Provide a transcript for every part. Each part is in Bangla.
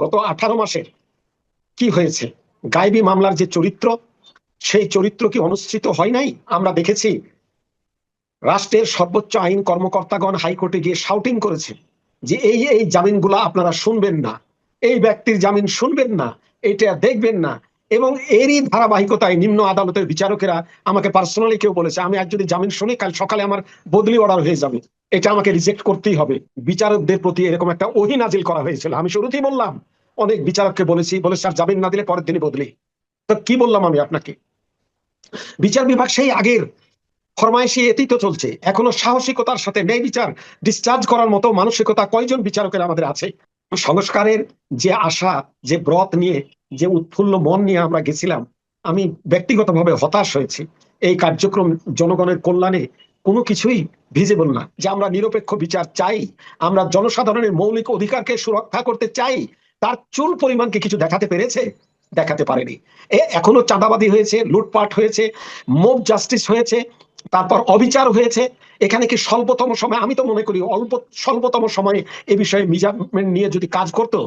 গত আঠারো মাসের কি হয়েছে? গাইবী মামলার যে চরিত্র, সেই চরিত্র কি অনুষ্ঠিত হয় নাই? আমরা দেখেছি রাষ্ট্রের সর্বোচ্চ আইন কর্মকর্তাগণ হাইকোর্টে গিয়ে শাউটিং করেছে যে এই এই জামিনগুলা আপনারা শুনবেন না। এই ব্যক্তির জামিন শুনবেন না এটা দেখবেন না। এবং এরই ধারাবাহিকতায় নিম্ন আদালতের বিচারকেরা আমাকে পার্সোনালি কেউ বলেছে, আমি আজ যদি জামিন শুনি, কাল সকালে আমার বদলি অর্ডার হয়ে যাবে। এটা আমাকে রিজেক্ট করতেই হবে। বিচারকদের প্রতি এরকম একটা ওহি নাজিল করা হয়েছিল। আমি শুরুতেই বললাম, অনেক বিচারককে বলেছি বলে স্যার, জামিন না দিলে পরের দিনই বদলি। তো কি বললাম আমি আপনাকে? বিচার বিভাগ সেই আগের ফরমাইশি এতেই তো চলছে। এখনও সাহসিকতার সাথে ন্যায় বিচার। ডিসচার্জ করার মতো মানসিকতা কয়জন বিচারকের আমাদের আছে? সংস্কারের যে আশা, যে ব্রত নিয়ে যে উৎফুল্ল মন নিয়ে আমরা গেছিলাম, আমি ব্যক্তিগতভাবে হতাশ হয়েছি। এই কার্যক্রম জনগণের কল্যাণে কোনো কিছুই ভিজিবল না। যে আমরা নিরপেক্ষ বিচার চাই, আমরা জনসাধারণের মৌলিক অধিকারকে সুরক্ষা করতে চাই, তার চুল পরিমাণকে কিছু দেখাতে পেরেছে, দেখাতে পারেনি। এ এখনও চাঁদাবাদী হয়েছে, লুটপাট হয়েছে মোব জাস্টিস হয়েছে, তারপর অবিচার হয়েছে। এখানে কি স্বল্পতম সময়? আমি তো মনে করি অল্প, স্বল্পতম সময়ে এ বিষয়ে মেজারমেন্ট নিয়ে যদি কাজ করতো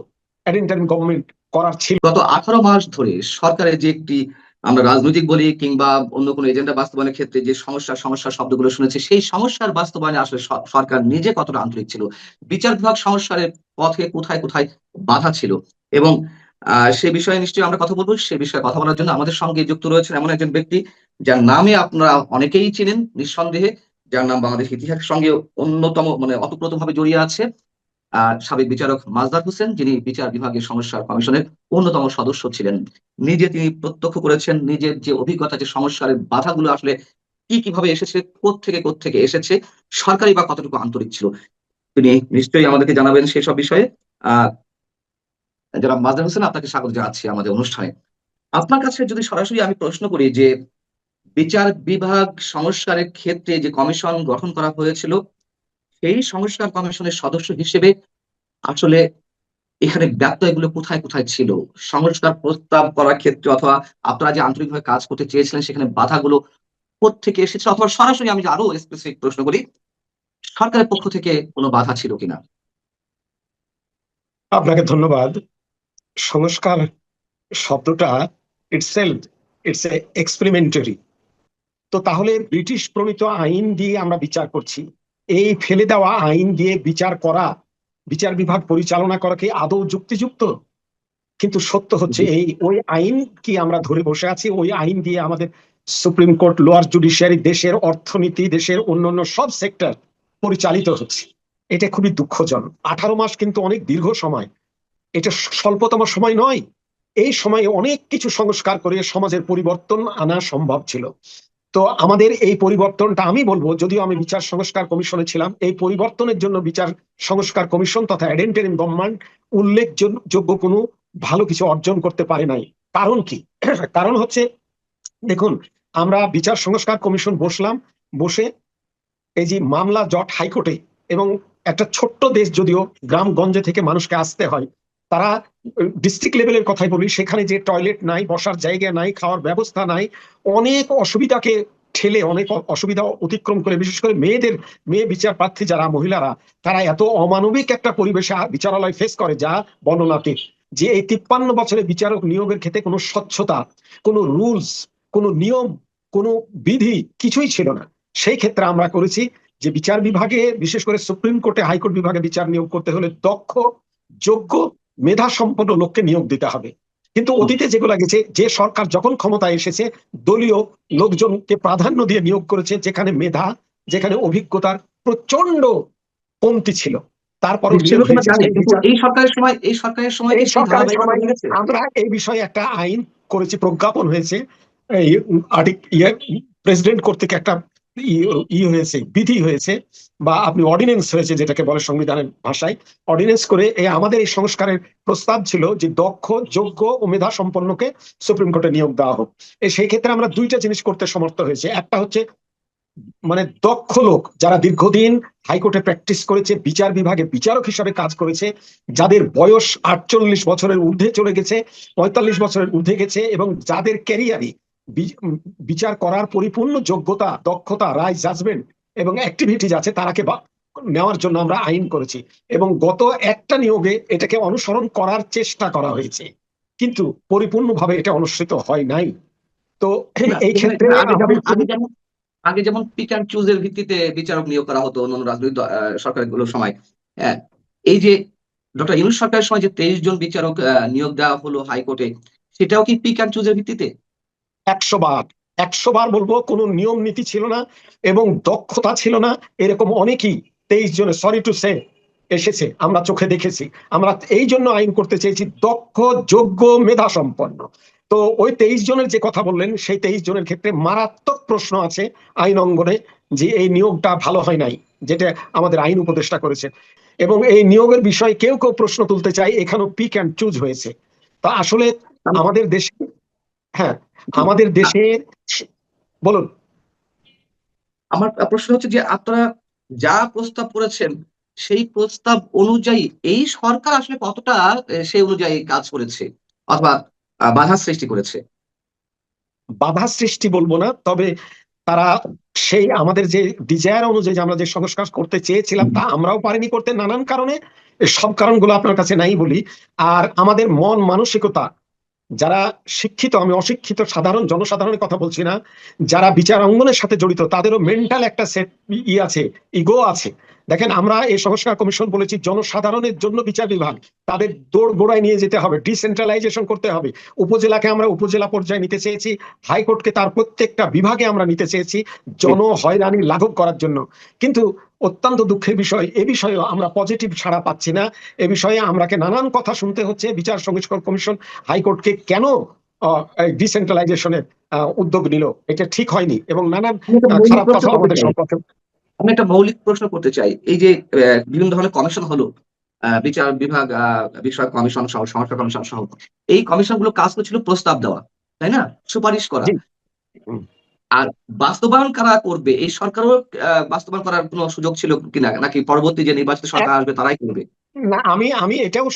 অ্যাডেন্টারিম গভর্নমেন্ট করার ছিল। গত আঠারো মাস ধরে সরকারের যে একটি আমরা রাজনৈতিক বলি কিংবা অন্য কোনো এজেন্ডা বাস্তবায়নের ক্ষেত্রে যে সমস্যা সমস্যা শব্দগুলো শুনেছি, সেই সমস্যার বাস্তবায়নে আসলে সরকার নিজে কতটা আন্তরিক ছিল? বিচার বিভাগ সংস্কারের পথে কোথায় কোথায় বাধা ছিল? এবং সে বিষয়ে নিশ্চয়ই আমরা কথা বলব। সে বিষয়ে কথা বলার জন্য আমাদের সঙ্গে যুক্ত রয়েছেন এমন একজন ব্যক্তি, যার নামে আপনারা অনেকেই চিনেন নিঃসন্দেহে। যার নাম বাংলাদেশ ইতিহাসের সঙ্গে অন্যতম মানে অতপ্রতভাবে জড়িয়ে আছে। সাবেক বিচারক মাজদার হোসেন, যিনি বিচার বিভাগের সমস্যার কমিশনের অন্যতম সদস্য ছিলেন। নিজে তিনি প্রত্যক্ষ করেছেন, নিজের যে অভিজ্ঞতা, যে সমস্যার বাধাগুলো আসলে কি কীভাবে এসেছে থেকে থেকে এসেছে, সরকারি বা কতটুকু আন্তরিক ছিল। তিনি নিশ্চয়ই আমাদেরকে জানাবেন সেসব বিষয়ে। আহ, যারা মাজদার হোসেন, আপনাকে স্বাগত জানাচ্ছি আমাদের অনুষ্ঠানে। আপনার কাছে যদি সরাসরি আমি প্রশ্ন করি যে, বিচার বিভাগ সংস্কারের ক্ষেত্রে যে কমিশন গঠন করা হয়েছিল সেই সংস্কার কমিশনের সদস্য হিসেবে আসলে এখানে ব্যত্যয়গুলো কোথায় কোথায় ছিল? সংস্কার প্রস্তাব করার ক্ষেত্রে অথবা আপনারা যে আন্তরিকভাবে কাজ করতে চেয়েছিলেন সেখানে বাধাগুলো থেকে এসেছে অথবা সরাসরি আমি আরও স্পেসিফিক প্রশ্ন করি, সরকারের পক্ষ থেকে কোনো বাধা ছিল কিনা? আপনাকে ধন্যবাদ। সংস্কার শব্দটা ইটসেলফ ইটস এ এক্সপেরিমেন্টারি তো তাহলে ব্রিটিশ প্রণীত আইন দিয়ে আমরা বিচার করছি। এই ফেলে দেওয়া আইন দিয়ে বিচার করা বিচার বিভাগ পরিচালনা করা কি আদৌ যুক্তিযুক্ত? কিন্তু সত্য হচ্ছে এই ওই আইন কি আমরা ধরে বসে আছি? ওই আইন দিয়ে আমাদের সুপ্রিম কোর্ট লোয়ার জুডিশিয়ারি দেশের অর্থনীতি দেশের অন্যান্য সব সেক্টর পরিচালিত হচ্ছে। এটা খুবই দুঃখজনক। আঠারো মাস কিন্তু অনেক দীর্ঘ সময়। এটা স্বল্পতম সময় নয়। এই সময়ে অনেক কিছু সংস্কার করে সমাজের পরিবর্তন আনা সম্ভব ছিল। তো আমাদের এই পরিবর্তনটা আমি বলব, যদিও আমি বিচার সংস্কার কমিশনে ছিলাম, এই পরিবর্তনের জন্য বিচার সংস্কার কমিশন তথা অ্যাডেন্টারিম গভর্নমেন্ট উল্লেখযোগ্য কোনো ভালো কিছু অর্জন করতে পারে নাই। কারণ কি? কারণ হচ্ছে, দেখুন, আমরা বিচার সংস্কার কমিশন বসলাম, বসে এই যে মামলা জট হাইকোর্টে এবং একটা ছোট্ট দেশ যদিও গ্রামগঞ্জে থেকে মানুষকে আসতে হয়, তারা ডিস্ট্রিক্ট লেভেলের কথাই বলি, সেখানে যে টয়লেট নাই, বসার জায়গা নাই, খাওয়ার ব্যবস্থা নাই, অনেক অসুবিধাকে ঠেলে, অনেক অসুবিধা অতিক্রম করে, বিশেষ করে মেয়েদের, মেয়ে বিচার প্রার্থী যারা, মহিলারা, তারা এত অমানবিক একটা পরিবেশে বিচারালয় ফেস করে, যা বর্ণনাতীত। যে এই তিপ্পান্ন বছরে বিচারক নিয়োগের ক্ষেত্রে কোনো স্বচ্ছতা, কোনো রুলস কোনো নিয়ম, কোনো বিধি কিছুই ছিল না। সেই ক্ষেত্রে আমরা করেছি যে বিচার বিভাগে, বিশেষ করে সুপ্রিম কোর্টে, হাইকোর্ট বিভাগে বিচার নিয়োগ করতে হলে দক্ষ, যোগ্য মেধা সম্পন্ন লোককে নিয়োগ দিতে হবে। কিন্তু অতীতে যেগুলো গেছে যে সরকার যখন ক্ষমতায় এসেছে দলীয় লোকজনকে প্রাধান্য দিয়ে নিয়োগ করেছে যেখানে মেধা যেখানে অভিজ্ঞতার প্রচণ্ড কমতি ছিল। তারপর এই সরকারের সময় এই সরকারের সময় এই সরকারের সময় আমরা এই বিষয়ে একটা আইন করেছি প্রজ্ঞাপন হয়েছে। প্রেসিডেন্ট কর্তৃক একটা ই হয়েছে, বিধি হয়েছে, বা আপনি অর্ডিনেন্স হয়েছে যেটাকে বলে সংবিধানের ভাষায়। অর্ডিনেন্স করে এই আমাদের এই সংস্কারের প্রস্তাব ছিল যে দক্ষ, যোগ্য ও মেধা সম্পন্নকে সুপ্রিম কোর্টে নিয়োগ দেওয়া হোক। সেই ক্ষেত্রে আমরা দুইটা জিনিস করতে সমর্থ হয়েছে। একটা হচ্ছে মানে দক্ষ লোক যারা দীর্ঘদিন হাইকোর্টে প্র্যাকটিস করেছে, বিচার বিভাগে বিচারক হিসাবে কাজ করেছে, যাদের বয়স আটচল্লিশ বছরের ঊর্ধ্বে চলে গেছে, পঁয়তাল্লিশ বছরের ঊর্ধ্বে গেছে, এবং যাদের ক্যারিয়ারে বিচার করার পরিপূর্ণ যোগ্যতা দক্ষতা রায় জাজমেন্ট এবং অ্যাক্টিভিটিজ আছে তারাকে নেওয়ার জন্য আমরা আইন করেছি এবং গত একটা নিয়োগে এটাকে অনুসরণ করার চেষ্টা করা হয়েছে। কিন্তু পরিপূর্ণভাবে এটা অনুষ্ঠিত হয় নাই। তো এই ক্ষেত্রে আগে যেমন- আগে যেমন পিক অ্যান্ড চুজ এর ভিত্তিতে বিচারক নিয়োগ করা হতো অন্যান্য রাজনৈতিক সরকারগুলোর সময়। হ্যাঁ এই যে ডক্টর ইউনুস সরকারের সময় যে তেইশ জন বিচারক নিয়োগ দেওয়া হলো হাইকোর্টে সেটাও কি পিক অ্যান্ড চুজ এর ভিত্তিতে? একশো বার একশো বার বলব কোনো নিয়ম নীতি ছিল না এবং দক্ষতা ছিল না। এরকম অনেকেই তেইশ জনে সরি টু সে এসেছে আমরা চোখে দেখেছি। আমরা এই জন্য আইন করতে চেয়েছি দক্ষ যোগ্য মেধা সম্পন্ন তো ওই তেইশ জনের যে কথা বললেন সেই তেইশ জনের ক্ষেত্রে মারাত্মক প্রশ্ন আছে আইন অঙ্গনে যে এই নিয়োগটা ভালো হয় নাই যেটা আমাদের আইন উপদেষ্টা করেছে। এবং এই নিয়োগের বিষয়ে কেউ কেউ প্রশ্ন তুলতে চায় এখানেও পিক অ্যান্ড চুজ হয়েছে। তা আসলে আমাদের দেশে হ্যাঁ আমাদের দেশে বলুন। আমার প্রশ্ন হচ্ছে যে আপনারা যা প্রস্তাব করেছেন সেই প্রস্তাব অনুযায়ী এই সরকার আসলে কতটা সেই অনুযায়ী কাজ করেছে অথবা বাধা সৃষ্টি করেছে? বাধা সৃষ্টি বলব না তবে তারা সেই আমাদের যে ডিজায়ার অনুযায়ী আমরা যে সংস্কার করতে চেয়েছিলাম তা আমরাও পারিনি করতে। নানান কারণে সব কারণগুলো আপনার কাছে নাই বলি। আর আমাদের মন মানসিকতা যারা শিক্ষিত, আমি অশিক্ষিত, সাধারণ, জনসাধারণের কথা বলছি না, যারা বিচার অঙ্গনের সাথে জড়িত, তাদেরও মেন্টাল একটা সেট ই আছে ইগো আছে। দেখেন, আমরা এই সংস্কার কমিশন বলেছি, জনসাধারণের জন্য বিচার বিভাগ। তাদের দৌড় গোড়ায় নিয়ে যেতে হবে, ডিসেন্ট্রালাইজেশন করতে হবে। উপজেলাকে আমরা উপজেলা পর্যায়ে নিতে চেয়েছি, হাইকোর্টকে তার প্রত্যেকটা বিভাগে আমরা নিতে চেয়েছি, জন হয়রানি লাঘব করার জন্য। কিন্তু অত্যন্ত দুঃখের বিষয়, এ বিষয়েও আমরা পজিটিভ ছাড়া পাচ্ছি না। এ বিষয়ে আমরাকে নানান কথা শুনতে হচ্ছে, বিচার সংস্কার কমিশন হাইকোর্টকে কেন ডিসেন্ট্রালাইজেশনের উদ্যোগ নিল? এটা ঠিক হয়নি এবং নানান খারাপ কথা আমাদের সম্পর্কে আমি একটা মৌলিক প্রশ্ন করতে চাই। এই যে বিভিন্ন ধরনের কমিশন হলো বিচার বিভাগ বিষয়ক কমিশন সহ সংস্কার কমিশন সহ এই কমিশনগুলো কাজ করছিল প্রস্তাব দেওয়া তাই না? সুপারিশ করা। আর বাস্তবায়ন কারা করবে? এই সরকারও বাস্তবায়ন করার কোনো সুযোগ ছিল কিনা? নাকি পরবর্তী যে নির্বাচিত সরকার আসবে তারাই করবে? না আমি আমি এটাও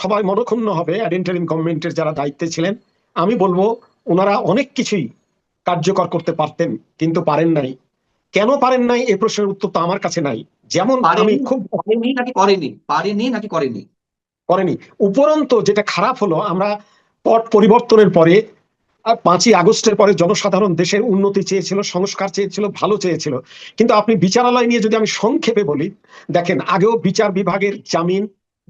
সবাই মনক্ষুণ্ণ হবে আর ইন্টারিম গভর্নমেন্টের যারা দায়িত্বে ছিলেন আমি বলব ওনারা অনেক কিছুই কার্যকর করতে পারতেন কিন্তু পারেন নাই। কেন পারেন নাই? এই প্রশ্নের উত্তর তো আমার কাছে নাই। যেমন আমি খুব পারেনি নাকি করেনি? পারেনি নাকি করেনি? করেনি। উপরন্ত যেটা খারাপ হলো আমরা পট পরিবর্তনের পরে পাঁচই আগস্টের পরে জনসাধারণ দেশের উন্নতি চেয়েছিল সংস্কার চেয়েছিল ভালো চেয়েছিল। কিন্তু আপনি বিচারালয় নিয়ে যদি আমি সংক্ষেপে বলি দেখেন আগেও বিচার বিভাগের জামিন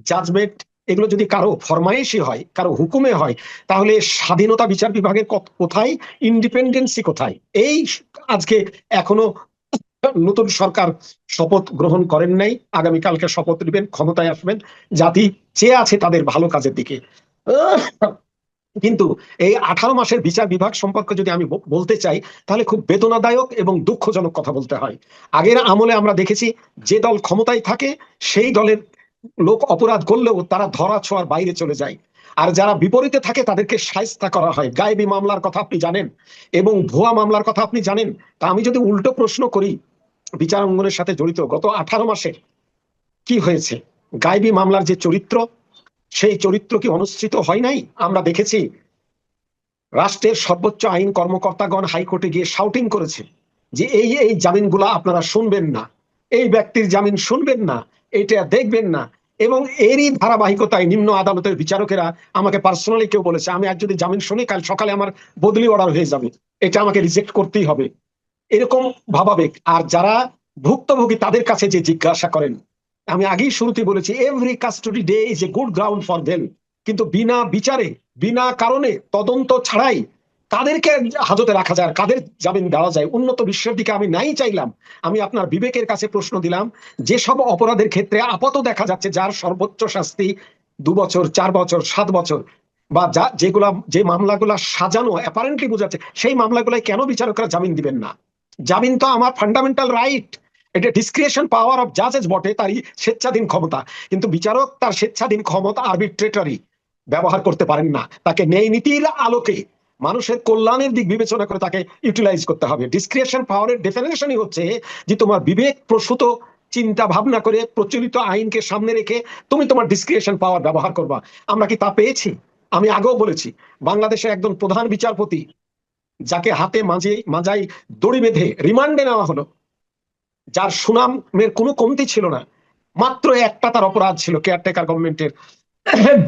জাজমেন্ট এগুলো যদি কারও ফরমায়েশি হয়, কারও হুকুমে হয়, তাহলে স্বাধীনতা বিচার বিভাগের কোথায়? ইন্ডিপেন্ডেন্সি কোথায়? এই আজকে এখনও নতুন সরকার শপথ গ্রহণ করেন নাই। আগামীকালকে শপথ নেবেন, ক্ষমতায় আসবেন। জাতি চেয়ে আছে তাদের ভালো কাজের দিকে। কিন্তু এই আঠারো মাসের বিচার বিভাগ সম্পর্কে যদি আমি বলতে চাই, তাহলে খুব বেদনাদায়ক এবং দুঃখজনক কথা বলতে হয়। আগের আমলে আমরা দেখেছি, যে দল ক্ষমতায় থাকে, সেই দলের লোক অপরাধ করলেও তারা ধরা ছোঁয়ার বাইরে চলে যায়। আর যারা বিপরীতে থাকে, তাদেরকে সায়স্তা করা হয়। গায়েবী মামলার কথা আপনি জানেন এবং ভুয়া মামলার কথা আপনি জানেন। তা আমি যদি উল্টো প্রশ্ন করি, বিচার অঙ্গনের সাথে জড়িত, গত আঠারো মাসে কি হয়েছে? গায়েবী মামলার যে চরিত্র, সেই চরিত্র কি অনুষ্ঠিত হয় নাই? আমরা দেখেছি, রাষ্ট্রের সর্বোচ্চ আইন কর্মকর্তাগণ হাইকোর্টে গিয়ে শাউটিং করেছে যে এই এই জামিনগুলা আপনারা শুনবেন না। এই ব্যক্তির জামিন শুনবেন না। এটা দেখবেন না। এবং এরই ধারাবাহিকতায় নিম্ন আদালতের বিচারকেরা আমাকে পার্সোনালি কেউ বলেছে, আমি আজ যদি জামিন শুনি, কাল সকালে আমার বদলি অর্ডার হয়ে যাবে। এটা আমাকে রিজেক্ট করতেই হবে। এরকম ভাবাবেগ। আর যারা ভুক্তভোগী, তাদের কাছে যে জিজ্ঞাসা করেন, আমি আগেই শুরুতে বলেছি every custody day is a good ground for them কিন্তু বিনা বিচারে, বিনা কারণে তদন্ত ছাড়াই কাদেরকে হাজতে রাখা যায়, কাদের জামিন দেওয়া যায়। উন্নত বিশ্বের দিকে আমি নাই চাইলাম। আমি আপনার বিবেকের কাছে প্রশ্ন দিলাম যেসব অপরাধের ক্ষেত্রে আপাত দেখা যাচ্ছে যার সর্বোচ্চ শাস্তি দু বছর, চার বছর, সাত বছর, বা যা যেগুলা, যে মামলাগুলা সাজানো অ্যাপারেন্টলি বোঝাচ্ছে, সেই মামলাগুলাই কেন বিচারকরা জামিন দিবেন না? জামিন তো আমার ফান্ডামেন্টাল রাইট এটা ডিসক্রিয়েশন পাওয়ার অফ জাজেস বটে, তারই স্বেচ্ছাধীন ক্ষমতা। কিন্তু বিচারক তার স্বেচ্ছাধীন ক্ষমতা আরবিট্রেটারি ব্যবহার করতে পারেন না। তাকে ন্যায় নীতির আলোকে মানুষের কল্যাণের দিক বিবেচনা করে তাকে ইউটিলাইজ করতে হবে। ডিসক্রিয়েশন পাওয়ারের ডেফিনেশনই হচ্ছে যে তোমার বিবেক প্রসূত চিন্তা ভাবনা করে প্রচলিত আইনকে সামনে রেখে তুমি তোমার ডিসক্রিয়েশন পাওয়ার ব্যবহার করবা। আমরা কি তা পেয়েছি? আমি আগেও বলেছি, বাংলাদেশের একজন প্রধান বিচারপতি যাকে হাতে মাঝে মাজাই দড়ি বেঁধে রিমান্ডে নেওয়া হলো, যার সুনামের কোনো কমতি ছিল না। মাত্র একটা তার অপরাধ ছিল কেয়ারটেকার গভর্নমেন্টের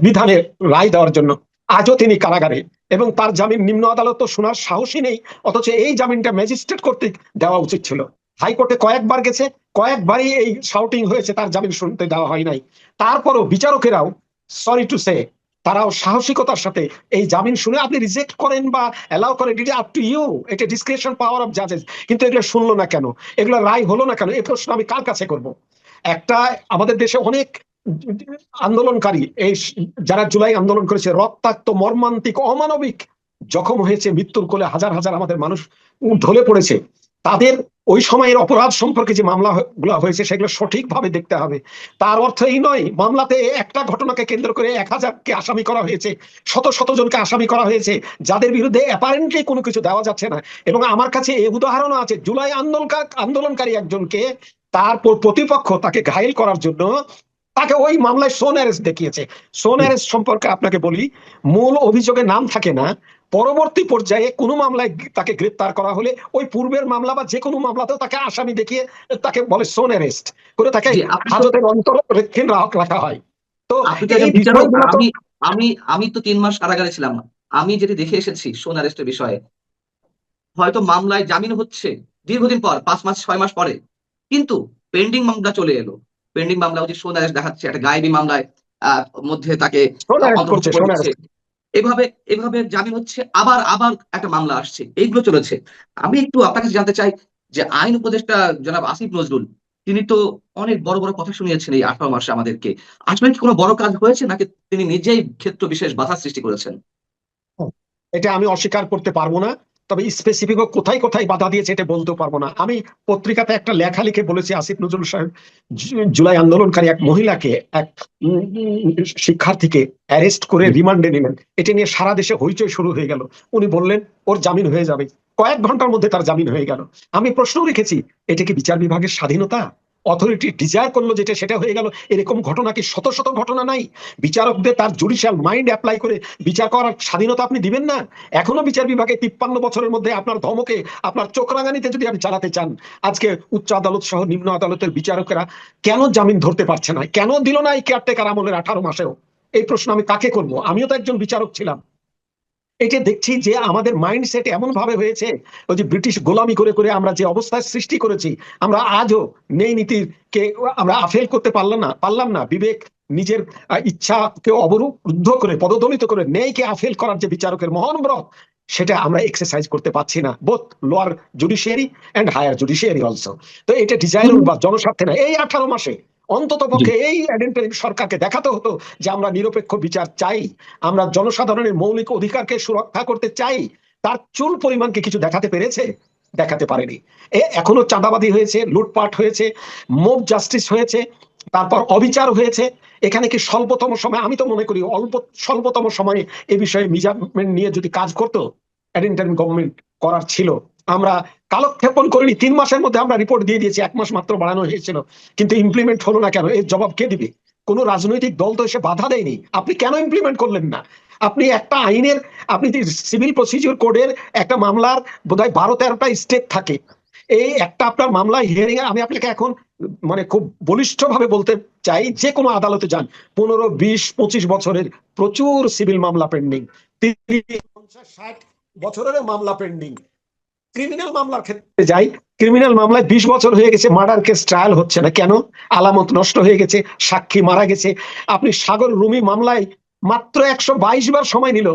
বিধানের রায় দেওয়ার জন্য। আজও তিনি কারাগারে এবং তার জামিন নিম্ন আদালত শোনার সাহসী নেই, অথচ এই জামিনটা ম্যাজিস্ট্রেট কর্তৃক দেওয়া উচিত ছিল। হাইকোর্টে কয়েকবার গেছে, কয়েকবারই এই শাউটিং হয়েছে, তার জামিন শুনতে দেওয়া হয় নাই। তারপরও বিচারকেরাও সরি টু সে তারাও সাহসিকতার সাথে এই জামিন শুনে আপনি রিজেক্ট করেন বা অ্যালাউ করেন ইট আপ টু ইউ এটা ডিসক্রিপশন পাওয়ার অফ জাজেস কিন্তু এগুলো শুনলো না কেন? এগুলো রায় হলো না কেন? এই প্রশ্ন আমি কার কাছে করব? একটা আমাদের দেশে অনেক আন্দোলনকারী, এই যারা জুলাই আন্দোলন করেছে, রক্তাক্ত, মর্মান্তিক, অমানবিক জখম হয়েছে, মৃত্যুর কোলে হাজার হাজার আমাদের মানুষ ঢলে পড়েছে। তাদের ওই সময়ের অপরাধ সম্পর্কে যে মামলা গুলো হয়েছে, সেগুলো সঠিকভাবে দেখতে হবে। তার অর্থ এই নয়, মামলাতে একটা ঘটনাকে কেন্দ্র করে এক হাজারকে আসামি করা হয়েছে, শত শত জনকে আসামি করা হয়েছে, যাদের বিরুদ্ধে অ্যাপারেন্টলি কোনো কিছু দেওয়া যাচ্ছে না। এবং আমার কাছে এই উদাহরণও আছে, জুলাই আন্দোলন আন্দোলনকারী একজনকে তার প- প্রতিপক্ষ তাকে ঘায়েল করার জন্য তাকে ওই মামলায় সোন অ্যারেস্ট দেখিয়েছে। সোন অ্যারেস্ট সম্পর্কে আপনাকে বলি মূল অভিযোগে নাম থাকে না পরবর্তী পর্যায়ে কোনো মামলায় তাকে গ্রেপ্তার করা হলে ওই পূর্বের মামলা বা যে কোনো মামলাতেও তাকে আসামি দেখিয়ে তাকে বলে সোন অ্যারেস্ট করে তাকে হাজতের অন্তরক্ষণ রাখা হয়। তো আমি আমি তো তিন মাস কারাগারে ছিলাম। আমি যেটি দেখে এসেছি সোন অ্যারেস্টের বিষয়ে হয়তো মামলায় জামিন হচ্ছে দীর্ঘদিন পর পাঁচ মাস ছয় মাস পরে। কিন্তু পেন্ডিং মামলা চলে এলো। পেন্ডিং মামলা হচ্ছে সোন অ্যারেস্ট দেখাচ্ছে একটা গায়েবী মামলায় মধ্যে তাকে। এভাবে এভাবে জামিন হচ্ছে আবার আবার একটা মামলা আসছে। এইগুলো চলেছে। আমি একটু আপনার কাছে জানতে চাই যে আইন উপদেষ্টা জনাব আসিফ নজরুল তিনি তো অনেক বড় বড় কথা শুনিয়েছেন এই আঠারো মাসে আমাদেরকে। আসলে কি কোনো বড় কাজ হয়েছে নাকি তিনি নিজেই ক্ষেত্র বিশেষ বাধা সৃষ্টি করেছেন? এটা আমি অস্বীকার করতে পারব না। তবে স্পেসিফিক কোথায় কোথায় বাধা দিয়েছে এটা বলতেও পারব না। আমি পত্রিকাতে একটা লেখা লিখে বলেছি, আসিফ নজরুল সাহেব জুলাই আন্দোলনকারী এক মহিলাকে এক শিক্ষার্থীকে অ্যারেস্ট করে রিমান্ডে নিলেন এটা নিয়ে সারা দেশে হইচই শুরু হয়ে গেল। উনি বললেন, ওর জামিন হয়ে যাবে। কয়েক ঘণ্টার মধ্যে তার জামিন হয়ে গেল। আমি প্রশ্ন রেখেছি, এটা কি বিচার বিভাগের স্বাধীনতা? অথরিটি ডিজায়ার করল যেটা, সেটা হয়ে গেল। এরকম ঘটনা কি শত শত ঘটনা নাই? বিচারকদের তার জুডিশিয়াল মাইন্ড অ্যাপ্লাই করে বিচার করার স্বাধীনতা আপনি দিবেন না? এখনও বিচার বিভাগে তিপ্পান্ন বছরের মধ্যে আপনার ধমকে, আপনার চোখ রাঙানিতে যদি আপনি চালাতে চান, আজকে উচ্চ আদালত সহ নিম্ন আদালতের বিচারকেরা কেন জামিন ধরতে পারছে না? কেন দিল না এই কেয়ারটেকার আমলের আঠারো মাসেও? এই প্রশ্ন আমি কাকে করব? আমিও তো একজন বিচারক ছিলাম। এটা দেখছি যে আমাদের মাইন্ডসেট এমন ভাবে হয়েছে ওই যে ব্রিটিশ গোলামি করে করে আমরা যে অবস্থার সৃষ্টি করেছি আমরা আজও নেই নীতির কে আমরা আফেল করতে পারলাম না পারলাম না। বিবেক নিজের ইচ্ছাকে অবরুদ্ধ করে পদদলিত করে নেইকে আফেল করার যে বিচারকের মহান ব্রত সেটা আমরা এক্সারসাইজ করতে পারছি না both lower judiciary and higher judiciary also তো এটা ডিজাইন বা জনস্বার্থে না এই আঠারো মাসে অন্তত পক্ষে এই আইডেন্টি সরকারকে দেখাতে হতো যে আমরা নিরপেক্ষ বিচার চাই আমরা জনসাধারণের মৌলিক অধিকারকে সুরক্ষা করতে চাই তার চুল পরিমাণকে কিছু দেখাতে পেরেছে? দেখাতে পারেনি। এ এখনও চাঁদাবাদী হয়েছে লুটপাট হয়েছে মোব জাস্টিস হয়েছে তারপর অবিচার হয়েছে। এখানে কি স্বল্পতম সময়? আমি তো মনে করি অল্প স্বল্পতম সময়ে এ বিষয়ে মেজারমেন্ট নিয়ে যদি কাজ করতো অ্যাডেন্টারিম গভর্নমেন্ট করার ছিল। আমরা কালক্ষেপণ করিনি, তিন মাসের মধ্যে আমরা রিপোর্ট দিয়ে দিয়েছি, এক মাস মাত্র বাড়ানো হয়েছিল। কিন্তু ইমপ্লিমেন্ট হলো না কেন? এর জবাব কে দিবে? কোনো রাজনৈতিক দল তো এসে বাধা দেয়নি। আপনি কেন ইমপ্লিমেন্ট করলেন না? আপনি একটা আইনের, আপনি সিভিল প্রসিডিওর কোডের একটা মামলার, বোধহয় বারো তেরোটা স্টেপ থাকে। এই একটা আপনার মামলা হিয়ারিং আমি আপনাকে এখন মানে খুব বলিষ্ঠ ভাবে বলতে চাই, যে কোনো আদালতে যান। পনেরো, বিশ, পঁচিশ বছরের প্রচুর সিভিল মামলা পেন্ডিং তিরিশ, পঞ্চাশ, ষাট বছরের মামলা পেন্ডিং ক্রিমিনাল মামলার ক্ষেত্রে যাই ক্রিমিনাল মামলায় বিশ বছর হয়ে গেছে মার্ডার কেস ট্রায়াল হচ্ছে না। কেন? আলামত নষ্ট হয়ে গেছে, সাক্ষী মারা গেছে। আপনি সাগর রুমি মামলায় মাত্র একশো বাইশ বার সময় নিল।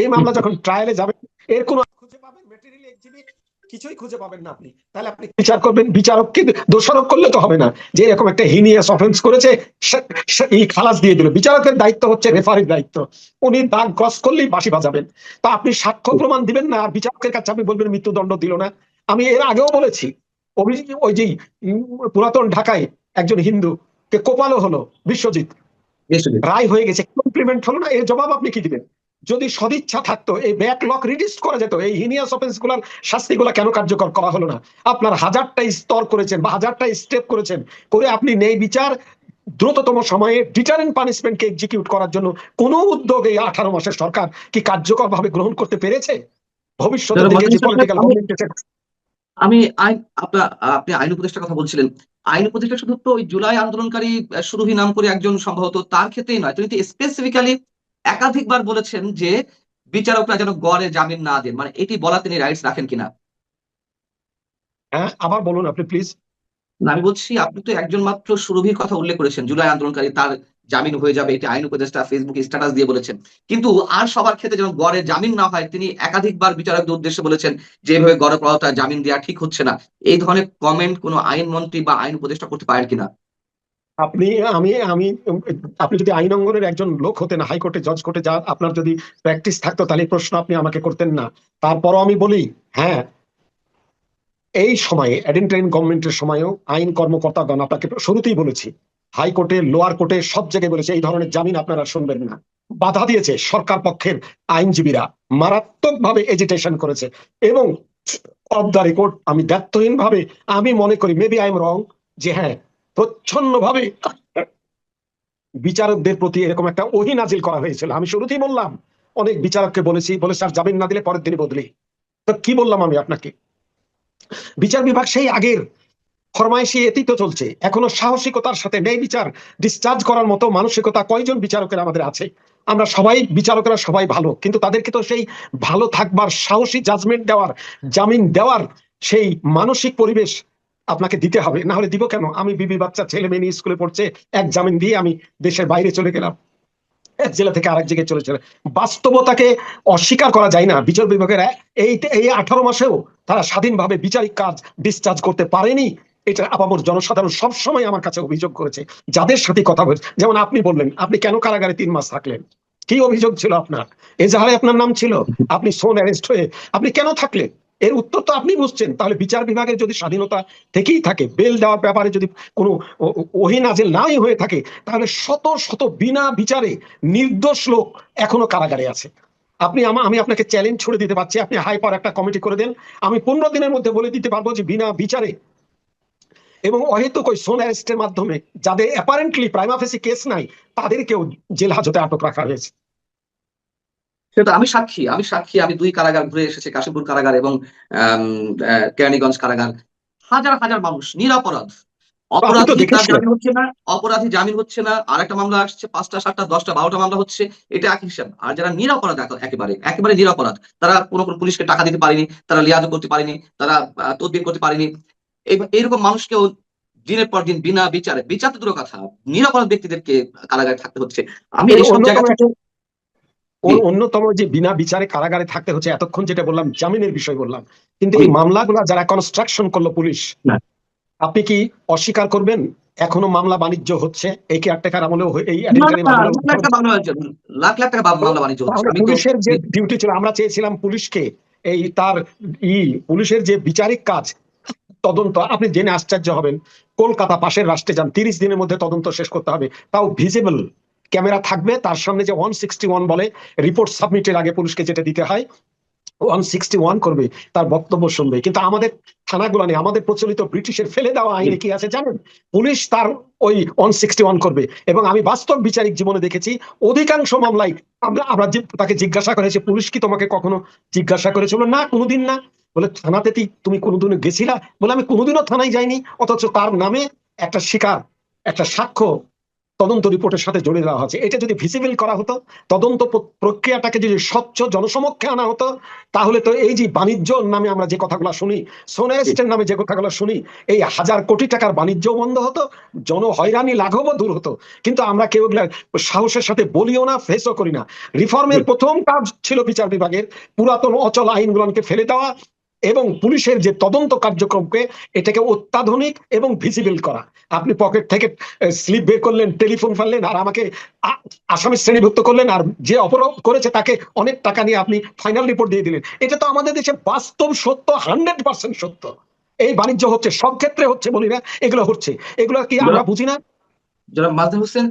এই মামলা যখন ট্রায়ালে যাবে, এর কোনো খুঁজে পাবেন? মেটেরিয়াল এক্সিবিট কিছুই খুঁজে পাবেন না আপনি। তাহলে আপনি বিচার করবেন বিচারককে দোষারোপ করলে তো হবে না। যে এরকম একটা হিনিয়াস অফেন্স করেছে এই খালাস দিয়ে দিল। বিচারকের দায়িত্ব হচ্ছে রেফারির দায়িত্ব। উনি দাগ ক্রস করলেই বাসি বাজাবেন। তা আপনি সাক্ষ্য প্রমাণ দিবেন না আর বিচারকের কাছে আপনি বলবেন মৃত্যুদণ্ড দিল না। আমি এর আগেও বলেছি অভিজিৎ ওই যে পুরাতন ঢাকায় একজন হিন্দু কে কোপালো হলো বিশ্বজিৎ। রায় হয়ে গেছে ইমপ্লিমেন্ট হলো না এর জবাব আপনি কি দিবেন? যদি সদিচ্ছা থাকতো এই ব্যাকলগ রিডিউস করা যেত এই হিনিয়াস অফেন্সগুলার শাস্তিগুলো কেন কার্যকর করা হলো না? আপনার হাজারটা স্তর করেছেন বা হাজারটা স্টেপ করেছেন করে আপনি নেই বিচার দ্রুততম সময়ে ডিটারেন্ট পানিশমেন্টকে এক্সিকিউট করার জন্য কোন উদ্যোগ এই আঠারো মাসের সরকার কি কার্যকর ভাবে গ্রহণ করতে পেরেছে? গভর্নমেন্ট আমি আইন আপনার আপনি আইন উপদেষ্টার কথা বলছিলেন। আইন উপদেষ্টা শুধু তো ওই জুলাই আন্দোলনকারী সুরভি নাম করে একজন সম্ভবত তার ক্ষেত্রেই নয় তিনি স্পেসিফিক্যালি একাধিকবার বলেছেন যে বিচারকরা যেন গড়ে জামিন না দেন। মানে এটি বলা তিনি রাইটস রাখেন কিনা? হ্যাঁ আবার বলুন আপনি প্লিজ না, আমি বলছি আপনি তো একজন মাত্র সুরভির কথা উল্লেখ করেছেন। জুলাই আন্দোলনকারী তার জামিন হয়ে যাবে এটি আইন উপদেষ্টা ফেসবুক স্ট্যাটাস দিয়ে বলেছেন। কিন্তু আর সবার ক্ষেত্রে যেন গড়ে জামিন না হয় তিনি একাধিকবার বিচারকদের উদ্দেশ্যে বলেছেন যে এভাবে গড়ে প্রহতা জামিন দেওয়া ঠিক হচ্ছে না। এই ধরনের কমেন্ট কোনো আইন মন্ত্রী বা আইন উপদেষ্টা করতে পারেন কিনা? আপনি, আমি আমি আপনি যদি আইন অঙ্গনের একজন লোক হতেন হাইকোর্টে জজ কোর্টে যা, আপনার যদি প্র্যাকটিস থাকতো, তাহলে প্রশ্ন আপনি আমাকে করতেন না। তারপরও আমি বলি হ্যাঁ এই সময়ে অ্যাডেন্টাইন গভর্নমেন্টের সময়ও আইন কর্মকর্তাগণ আপনাকে শুরুতেই বলেছি হাইকোর্টে লোয়ার কোর্টে সব জায়গায় বলেছে, এই ধরনের জামিন আপনারা শুনবেন না। বাধা দিয়েছে সরকার পক্ষের আইনজীবীরা, মারাত্মকভাবে এজিটেশন করেছে এবং অফ দ্য রেকর্ড আমি দায়িত্বহীন ভাবে আমি মনে করি মেবি আই এম রং যে হ্যাঁ প্রচ্ছন্ন ভাবে বিচারকদের প্রতি এরকম একটা ওহি নাজিল করা হয়েছিল। আমি শুরুতেই বললাম, অনেক বিচারককে বলেছি, বলে স্যার জামিন না দিলে পরের দিনই বদলি। তো কি বললাম আমি আপনাকে? বিচার বিভাগ সেই আগের ফরমাইশি এতেই তো চলছে। এখনও সাহসিকতার সাথে ন্যায় বিচার। ডিসচার্জ করার মতো মানসিকতা কয়জন বিচারকের আমাদের আছে? আমরা সবাই, বিচারকরা সবাই ভালো, কিন্তু তাদেরকে তো সেই ভালো থাকবার সাহসী জাজমেন্ট দেওয়ার, জামিন দেওয়ার সেই মানসিক পরিবেশ আপনাকে দিতে হবে। না হলে দিব কেন? আমি বিবি বাচ্চা, ছেলে মেয়ে নিয়ে স্কুলে পড়ছে এক জামিন দিয়ে আমি দেশের বাইরে চলে গেলাম। এক জেলা থেকে আরেক জায়গায় চলে চলে। বাস্তবতাকে অস্বীকার করা যায় না। বিচার বিভাগের এই এই আঠারো মাসেও তারা স্বাধীনভাবে বিচারিক কাজ ডিসচার্জ করতে পারেনি। এটা আপামর জনসাধারণ সবসময় আমার কাছে অভিযোগ করেছে। যাদের সাথে কথা বলছে যেমন আপনি বললেন, আপনি কেন কারাগারে তিন মাস থাকলেন? কি অভিযোগ ছিল আপনার? এজাহারে আপনার নাম ছিল। আপনি সোন অ্যারেস্ট হয়ে আপনি কেন থাকলেন? এর উত্তর তো আপনি বুঝছেন। তাহলে বিচার বিভাগের যদি স্বাধীনতা থেকেই থাকে, বেল দেওয়ার ব্যাপারে যদি কোনো ও- ও- ওহি নাজিল নাই হয়ে থাকে, তাহলে শত শত বিনা বিচারে নির্দোষ লোক এখনও কারাগারে আছে। আপনি আমা- আমি আপনাকে চ্যালেঞ্জ ছুড়ে দিতে পারছি। আপনি হাইপার একটা কমিটি করে দেন। আমি পনেরো দিনের মধ্যে বলে দিতে পারব যে বিনা বিচারে এবং অহেতুক ওই সোন অ্যারেস্টের মাধ্যমে যাদের অ্যাপারেন্টলি প্রাইমাফেসি কেস নাই, তাদেরকেও জেল হাজতে আটক রাখা হয়েছে। সেটা আমি সাক্ষী আমি সাক্ষী আমি দুই কারাগার ঘুরে এসেছি কাশিমপুর কারাগার এবং কেরানীগঞ্জ কারাগার। হাজার হাজার মানুষ নিরাপরাধ। অপরাধী জামিন হচ্ছে না অপরাধী জামিন হচ্ছে না আরেকটা মামলা আসছে পাঁচটা সাতটা দশটা বারোটা মামলা হচ্ছে এটা এক হিসাব। আর যারা নিরাপরাধ এক- একেবারে একেবারে নিরাপরাধ তারা কোনো কোনো পুলিশকে টাকা দিতে পারেনি তারা লিয়াজ করতে পারেনি তারা তদবির করতে পারেনি। এইরকম মানুষকেও দিনের পর দিন বিনা বিচারে বিচার তো দূরের কথা নিরাপরাধ ব্যক্তিদেরকে কারাগারে থাকতে হচ্ছে। আমি এইসব জায়গা থেকে ওর অন্যতম যে বিনা বিচারে কারাগারে থাকতে হচ্ছে এতক্ষণ যেটা বললাম জামিনের বিষয় বললাম। কিন্তু এই মামলাগুলো যারা কনস্ট্রাকশন করল পুলিশ আপনি কি অস্বীকার করবেন? এখনও মামলা বাণিজ্য হচ্ছে এই কেয়ারটেকার আমলেও এই না, অ্যাডেন্টারি না, মামলাও লাখ লাখ টাকা মামলা হচ্ছে, লাখ লাখ টাকা মামলা বাণিজ্য হচ্ছে। তাহলে আমি তো পুলিশের যে ডিউটি ছিল আমরা চেয়েছিলাম পুলিশকে এই তার ই পুলিশের যে বিচারিক কাজ তদন্ত আপনি জেনে আশ্চর্য হবেন। কলকাতা পাশের রাষ্ট্রে যান তিরিশ দিনের মধ্যে তদন্ত শেষ করতে হবে। তাও ভিজিবল ক্যামেরা থাকবে। তার সামনে যে ওয়ান সিক্সটি ওয়ান বলে রিপোর্ট সাবমিটের আগে পুলিশকে যেটা দিতে হয় ওয়ান সিক্সটি ওয়ান করবে, তার বক্তব্য শুনবে। কিন্তু আমাদের থানাগুলো নেই, আমাদের প্রচলিত ব্রিটিশের ফেলে দেওয়া আইনে কি আছে জানেন? পুলিশ তার ওই ওয়ান সিক্সটি ওয়ান করবে। এবং আমি বাস্তব বিচারিক জীবনে দেখেছি, অধিকাংশ মামলায় আমরা আমরা তাকে জিজ্ঞাসা করেছি পুলিশ কি তোমাকে কখনো জিজ্ঞাসা করেছিল না, কোনোদিন না। বলে, থানাতে তুমি কোনোদিনও গেছিলা? বলে, আমি কোনোদিনও থানায় যাইনি, অথচ তার নামে একটা শিকার, একটা সাক্ষ্য তদন্ত রিপোর্টের সাথে জড়িয়ে দেওয়া হচ্ছে এটা যদি ভিজিবল করা হতো তদন্ত প্রক্রিয়াটাকে যদি স্বচ্ছ জনসমক্ষে আনা হতো তাহলে তো এই যে বাণিজ্য নামে আমরা যে কথাগুলো শুনি সোনারেস্টের নামে যে কথাগুলো শুনি এই হাজার কোটি টাকার বাণিজ্য বন্ধ হতো জন হয়রানি লাঘবও দূর হতো। কিন্তু আমরা কেউ এগুলা সাহসের সাথে বলিও না ফেসও করি না। রিফর্মের প্রথম কাজ ছিল বিচার বিভাগের পুরাতন অচল আইনগুলোকে ফেলে দেওয়া এবং পুলিশের যে তদন্ত কার্যক্রমকে এটাকে অত্যাধুনিক এবং ভিজিবল করা। আপনি পকেট থেকে স্লিপ বের করলেন টেলিফোন ফেললেন আর আমাকে আসামি শ্রেণীভুক্ত করলেন আর যে অপরাধ করেছে তাকে অনেক টাকা নিয়ে আপনি ফাইনাল রিপোর্ট দিয়ে দিলেন। এটা তো আমাদের দেশে বাস্তব সত্য হান্ড্রেড পার্সেন্ট সত্য। এই বাণিজ্য হচ্ছে সব ক্ষেত্রে হচ্ছে বলি না এগুলো হচ্ছে। এগুলো কি আমরা বুঝি না? জনাব মাজহার হোসেন